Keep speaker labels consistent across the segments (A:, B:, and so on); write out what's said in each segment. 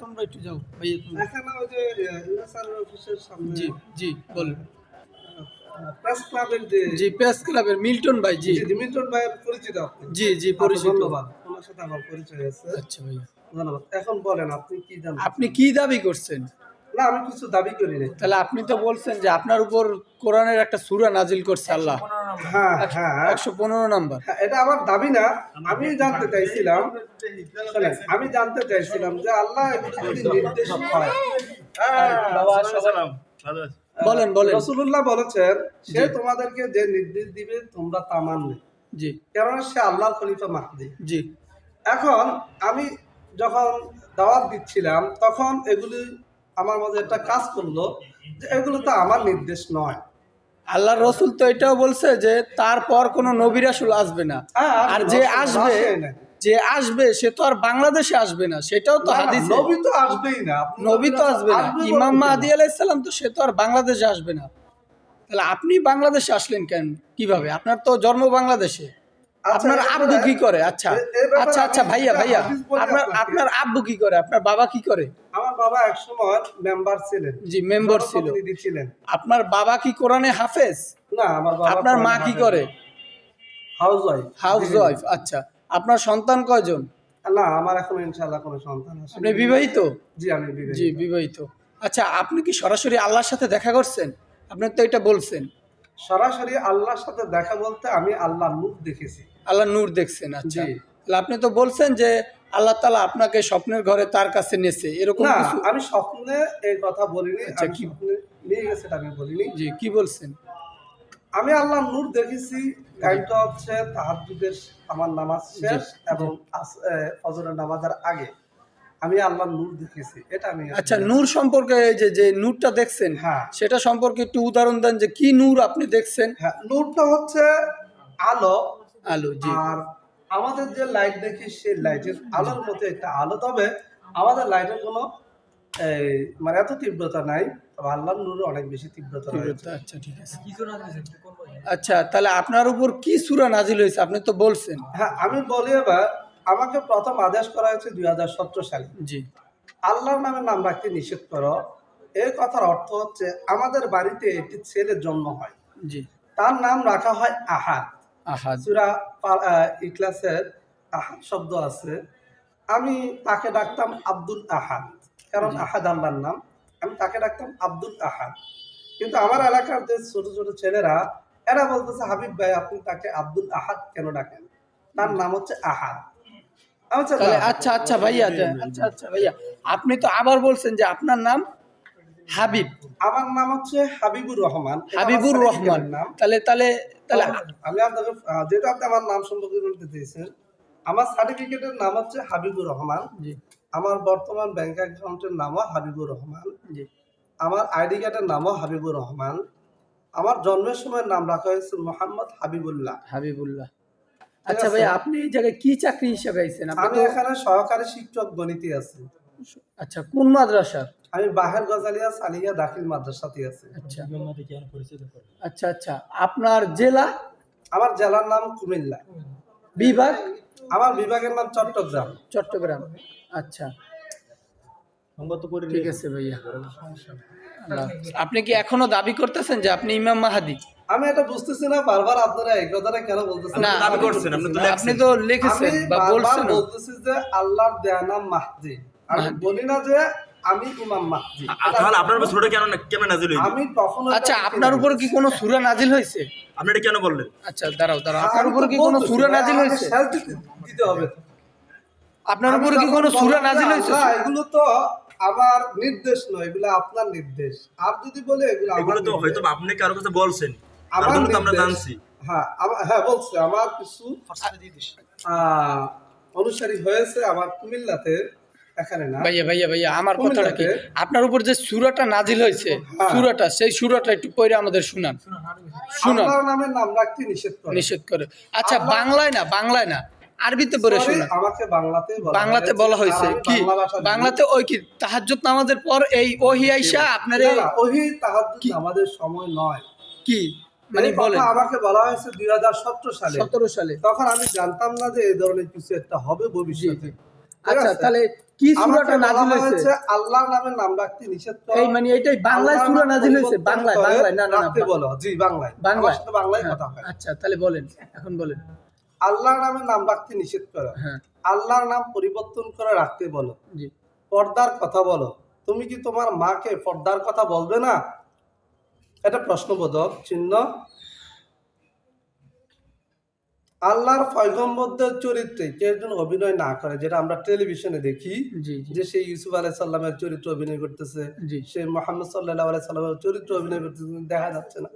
A: তোমরা একটু যাও ভাইয়া জি জি বলুন।
B: প্রেস ক্লাবের যে
A: জি প্রেস ক্লাবের মিল্টন ভাই জি।
B: মিল্টন ভাইয়ের পরিচিত আপনি।
A: জি জি পরিচিত।
B: ধন্যবাদ। ওনার সাথে আমার পরিচয় হয়েছে
A: আচ্ছা ভাইয়া।
B: ধন্যবাদ। এখন বলেন আপনি কি জানেন?
A: আপনি কি দাবি করছেন?
B: না আমি কিছু দাবি করি নাই।
A: তাহলে আপনি তো বলছেন যে আপনার উপর কোরআনের একটা সূরা নাজিল করছে আল্লাহ।
B: হ্যাঁ হ্যাঁ।
A: একশো পনেরো নাম্বার
B: হ্যাঁ, এটা আমার দাবি না। আমি জানতে চাইছিলাম আমি জানতে চাইছিলাম যে আল্লাহ এগুলো যদি নির্দেশ হয়।
A: বলেন বলেন।
B: রসুল্লাহ বলেছেন সে
A: জি।
B: তোমাদেরকে যে নির্দেশ দিবে তোমরা তা মানবে।
A: জি।
B: কেননা সে আল্লাহ খলিফা মাহদি।
A: জি।
B: এখন আমি যখন দাওয়াত দিচ্ছিলাম তখন এগুলি আমার মধ্যে একটা কাজ করল যে এগুলো তো আমার নির্দেশ নয়।
A: আল্লাহ রসুল তো এটাও বলছে যে তারপর কোনো নবী রাসুল আসবে না।
B: হ্যাঁ,
A: আর যে আসবে যে আসবে সে তো আর বাংলাদেশে আসবে না সেটাও তো
B: না, নবী তো আসবেই না
A: নবী তো আসবে না। ইমাম মাহাদি? আলাইসাল্লাম তো সে তো আর বাংলাদেশে আসবে না। তাহলে আপনি বাংলাদেশে আসলেন কেন? কীভাবে? আপনার তো জন্ম বাংলাদেশে। আপনার আব্বু কি করে? আচ্ছা। আচ্ছা আচ্ছা ভাইয়া ভাইয়া। আপনার আপনার আব্বু কি করে? আপনার বাবা কি করে?
B: আমার বাবা একসময় মেম্বার ছিলেন।
A: জি মেম্বার ছিল।
B: ছিলেন
A: আপনার বাবা কি কোরআনে হাফেজ?
B: না আমার বাবা
A: আপনার মা কি করে?
B: হাউস ওয়াইফ
A: হাউস ওয়াইফ আচ্ছা। আপনার সন্তান কয়জন?
B: না আমার এখন ইনশাআল্লাহ কোনো সন্তান আছে
A: আপনি বিবাহিত?
B: জি আমি বিবাহিত।
A: জি বিবাহিত। আচ্ছা আপনি কি সরাসরি আল্লাহর সাথে দেখা করছেন? আপনি তো এটা বলছেন।
B: সরাসরি আল্লাহর সাথে দেখা বলতে আমি আল্লাহর মুখ দেখেছি।
A: আল্লাহ নূর দেখছেন আচ্ছা। আপনি তো বলছেন যে আল্লাহ তালা আপনাকে স্বপ্নের ঘরে তার কাছে নেছে এরকম
B: আমি স্বপ্নে এই কথা বলিনি
A: আচ্ছা, কি-
B: নিয়ে গেছে আমি বলিনি।
A: জি কি বলছেন?
B: আমি আল্লাহ নূর দেখেছি টাইমটা হচ্ছে তাহাজ্জুদের আমার নামাজ শেষ এবং ফজরের নামাজের আগে। আমি আল্লাহর নূর দেখেছি এটা আমি
A: আচ্ছা নূর সম্পর্কে এই যে যে নূরটা দেখছেন
B: হ্যাঁ।
A: সেটা সম্পর্কে একটু উদাহরণ দেন যে কি নূর আপনি দেখছেন?
B: হ্যাঁ নূরটা হচ্ছে আলো
A: আলো জি।
B: আর আমাদের যে লাইট দেখি সেই লাইটের আলোর মতো একটা আলো তবে আমাদের লাইটের কোনো মানে এত তীব্রতা নাই তবে আল্লাহর নূরে অনেক বেশি তীব্রতা রয়েছে।
A: আচ্ছা ঠিক আছে। আচ্ছা তাহলে আপনার উপর কি সুরা নাজিল হয়েছে? আপনি তো বলছেন।
B: হ্যাঁ আমি বলি এবার আমাকে প্রথম আদেশ করা হয়েছে দুই হাজার সতেরো সালে।
A: জি।
B: আল্লাহর নামে নাম রাখতে নিষেধ করো। এই কথার অর্থ হচ্ছে আমাদের বাড়িতে একটি ছেলের জন্ম হয়।
A: জি।
B: তার নাম রাখা হয় আহাদ।
A: আহাদ
B: সুরা ইকলাসের আহাদ শব্দ আছে আমি তাকে ডাকতাম আব্দুল আহাদ কারণ আহাদ আল্লাহর নাম আমি তাকে ডাকতাম আব্দুল আহাদ কিন্তু আমার এলাকার যে ছোট ছোট ছেলেরা এরা বলতেছে হাবিব ভাই আপনি তাকে আব্দুল আহাদ কেন ডাকেন তার নাম হচ্ছে আহাদ আমি বলছি,
A: তাহলে
B: "না,
A: আচ্ছা আচ্ছা ভাইয়া আচ্ছা আচ্ছা ভাইয়া আপনি তো আবার বলছেন যে আপনার নাম হাবিব।
B: আমার নাম হচ্ছে হাবিবুর রহমান।
A: হাবিবুর রহমান। তাহলে তাহলে তাহলে
B: আমি আপনাকে যেহেতু আপনি আমার নাম সম্পর্কে জানতে চেয়েছেন আমার সার্টিফিকেটের নাম হচ্ছে হাবিবুর রহমান।
A: জি।
B: আমার বর্তমান ব্যাংক অ্যাকাউন্টের নামও হাবিবুর রহমান।
A: জি।
B: আমার আইডি কার্ডের নামও হাবিবুর রহমান। আমার জন্মের সময় নাম রাখা হয়েছে মোহাম্মদ হাবিবুল্লাহ।
A: হাবিবুল্লাহ। আচ্ছা ভাই আপনি এই জায়গায় কি চাকরি হিসেবে আইছেন আপনি
B: আমি এখানে সহকারী শিক্ষক গণিতে আছি।
A: আচ্ছা কোন মাদ্রাসার?
B: আমি বাহের গজালিয়া সালিয়া দাখিল মাদ্রাসাতে আছি।
A: আচ্ছা। আচ্ছা আচ্ছা। আপনার জেলা?
B: আমার জেলার নাম কুমিল্লা।
A: বিভাগ?
B: আমার বিভাগের নাম চট্টগ্রাম।
A: চট্টগ্রাম। আচ্ছা। ঠিক আছে ভাইয়া। আপনি কি এখনও দাবি করতেছেন যে আপনি ইমাম মাহাদি?
B: আমি এটা বুঝতেছি না বারবার আপনারা এই কথাটা কেন বলতেছেন?
A: না,
C: আপনি তো
A: লিখেছেন। বা বলছেন
B: বলতেছি যে আল্লাহর দেয়া নাম মাহদি। আমি বলি না যে আমি ইমাম মাহদি।
C: তাহলে আপনার উপর কেন কেমন নাজিল হইল?
B: আমি এটা
A: আচ্ছা আপনার উপর কি কোনো সুরা নাজিল হয়েছে?
C: আপনি এটা কেন বললেন?
A: আচ্ছা দাঁড়াও দাঁড়াও। আপনার উপর কি কোনো সুরা নাজিল হয়েছে?
B: দিতে- হবে।
A: আপনার উপর কি কোনো সুরা নাজিল হয়েছে?
B: এগুলো তো আমার নির্দেশ নয় এগুলো আপনার নির্দেশ। আর যদি বলে এগুলো
C: এগুলো তো হয়তো আপনি কারও কাছে বলছেন
B: আমার
C: তো আমরা জানছি।
B: হ্যাঁ হ্যাঁ বলছে আমার কিছু আহ, অনুসারী হয়েছে আমার কুমিল্লাতে।
A: ভাইয়া ভাইয়া ভাইয়া আমার কথাটা কি? আপনার উপর যে সুরাটা নাজিল হয়েছে
B: হ্যাঁ।
A: সুরাটা সেই সুরাটা একটু পড়ে আমাদের শুনান। শুনান।
B: আল্লাহর নাম রাখতে নিষেধ করে।
A: নিষেধ করে। আচ্ছা বাংলায় না বাংলায় না। আরবিতে পড়ে
B: বাংলাতে বলা
A: হয়েছে। কি। বাংলাতে ওই কি? তাহাজ্জুদ নামাজের পর এই ওহি আইসা আপনার এই
B: ওহি তাহাজ্জুদ
A: কি?
B: সময় নয়।
A: কি? মানে বলেন।
B: আমাকে বলা হয়েছে দুই হাজার সতেরো সালে।
A: সতেরো সালে।
B: তখন আমি জানতাম না যে এই ধরনের কিছু একটা হবে ভবিষ্যতে।
A: আচ্ছা তাহলে কি সূরাটা নাজিল হয়েছে?
B: আল্লাহর নামে নাম রাখতে নিষেধ করো।
A: এই মানে এটাই বাংলায় সূরা নাজিল হয়েছে?
B: পরিবর্তন
A: বাংলায়
B: করে
A: বাংলায়? না না
B: রাখতে বলো জি বাংলায়।
A: বাংলায়?
B: সাথে বাংলায়
A: হ্যাঁ,
B: কথা হয়।
A: আচ্ছা তাহলে বলেন এখন বলেন।
B: আল্লাহর নামে নাম রাখতে নিষেধ করো।
A: হ্যাঁ।
B: আল্লাহর নাম পরিবর্তন করে রাখতে বলো।
A: জি।
B: পর্দার কথা বলো। তুমি কি তোমার মাকে পর্দার কথা বলবে না? এটা প্রশ্নবোধক চিহ্ন। আল্লাহর পয়গম্বরদের চরিত্রে কেউ যেন অভিনয় না করে যেটা আমরা টেলিভিশনে দেখি যে সেই ইউসুফ আলাই সাল্লামের চরিত্র অভিনয় করতেছে
A: জি।
B: সে মোহাম্মদ সাল্লাহ আলাই সাল্লামের চরিত্র অভিনয় করতেছে দেখা যাচ্ছে না।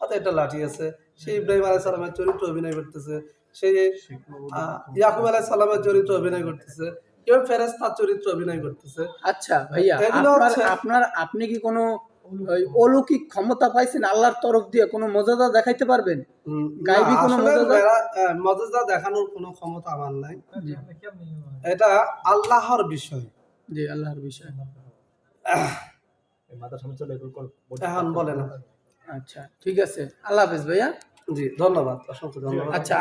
B: হাতে একটা লাঠি আছে সে ইব্রাহিম আলাই সাল্লামের চরিত্র অভিনয় করতেছে সে আহ, ইয়াকুব আলাই সাল্লামের চরিত্র অভিনয় করতেছে কেউ ফেরেস্তার চরিত্র অভিনয় করতেছে।
A: আচ্ছা ভাইয়া
B: এগুলো
A: আপনার আপনি কি কোনো ওই অলৌকিক ক্ষমতা পাইছেন আল্লাহর তরফ দিয়ে কোনো মর্যাদা দেখাইতে পারবেন?
B: না,
A: কোনো মর্যাদা
B: দেখানোর কোনো ক্ষমতা আমার নাই। এটা আল্লাহর বিষয়।
A: জি আল্লাহর বিষয়।
B: এখন বলে না
A: আচ্ছা ঠিক আছে। আল্লাহ হাফিজ ভাইয়া।
B: জি ধন্যবাদ। অসংখ্য ধন্যবাদ।
A: আচ্ছা